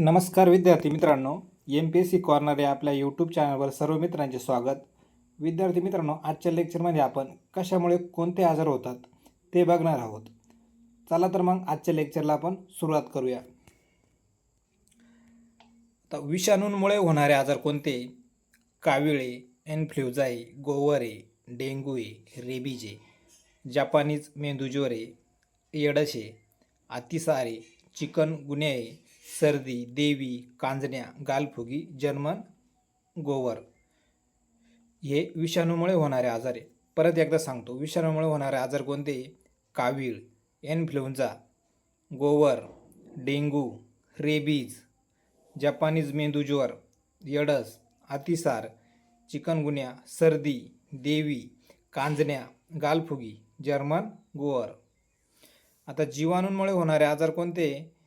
नमस्कार विद्यार्थी मित्रांनो M P S C corner या आपल्या यूट्यूब चॅनलवर सर्व मित्रांचे स्वागत. विद्यार्थी मित्रांनो आजच्या लेक्चरमध्ये आपण कशामुळे कोणते आजार होतात ते बघणार आहोत. चला तर मग आजच्या लेक्चरला आपण सुरुवात करूया. आता विषाणूंमुळे होणारे आजार कोणते? काविळे एन्फ्लुएन्झाई गोवरे डेंग्यूए रेबीजे जापानीज मेंदूज्वरे येडशे अतिसारे चिकन गुन्हे सर्दी देवी कांजण्या गालफुगी जर्मन गोवर हे विषाणूमुळे होणारे आजार आहे परत एकदा सांगतो विषाणूमुळे होणारे आजार कोणते? कावीळ एन्फ्लुएन्झा गोवर डेंगू रेबीज जपानीज मेंदूज्वर यडस अतिसार चिकनगुन्या सर्दी देवी कांजण्या गालफुगी जर्मन गोवर. आता जीवाणूंमुळे होणारे आजार कोणते?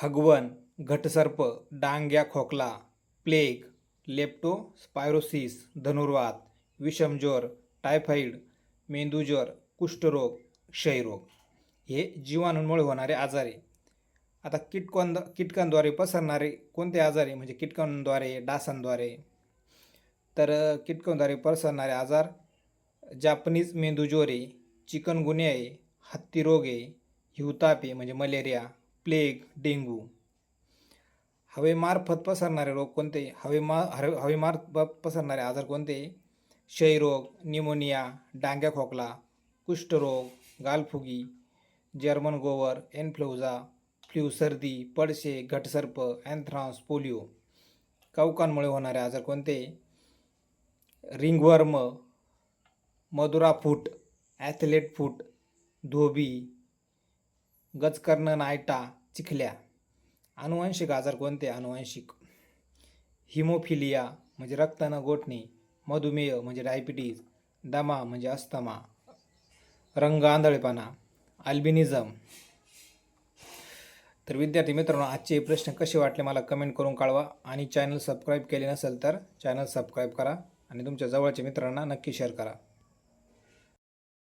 हगवण घटसर्प डांग्या खोकला प्लेग लेप्टोस्पायरोसिस धनुर्वात विषमज्वर टायफॉईड मेंदूज्वर कुष्ठरोग क्षयरोग हे जीवाणूंमुळे होणारे आजार. आहे आता कीटकांद कीटकांद्वारे पसरणारे कोणते आजार? आहे म्हणजे कीटकांद्वारे डासांद्वारे. तर अ, कीटकांद्वारे पसरणारे आजार जापनीज मेंदूज्वर आहे चिकनगुन्या आहे हत्ती रोग आहे हिवताप आहे म्हणजे मलेरिया प्लेग डेंग्यू हवेमार्फत पसरणारे रोग कोणते? हवेमा हवे हवेमार्फत पसरणारे आजार कोणते? क्षयरोग निमोनिया डांग्या खोकला कुष्ठरोग गालफुगी जर्मन गोवर एन्फ्लुझा फ्ल्यू सर्दी पडशे घटसर्प अँथ्रान्स पोलिओ. कवकांमुळे होणारे आजार कोणते? Ringworm Madura foot athlete foot धोबी गजकर्ण नायटा चिखल्या. अनुवांशिक आजार कोणते? अनुवांशिक हिमोफिलिया म्हणजे रक्त न गोठणे मधुमेह म्हणजे डायबिटीज दमा म्हणजे अस्थमा रंग आंधळेपणा अल्बिनिझम. तर विद्यार्थी मित्रांनो आजचे प्रश्न कसे वाटले मला कमेंट करून कळवा आणि चॅनल सबस्क्राईब केले नसेल तर चॅनल सबस्क्राईब करा आणि तुमच्या जवळच्या मित्रांना नक्की शेअर करा.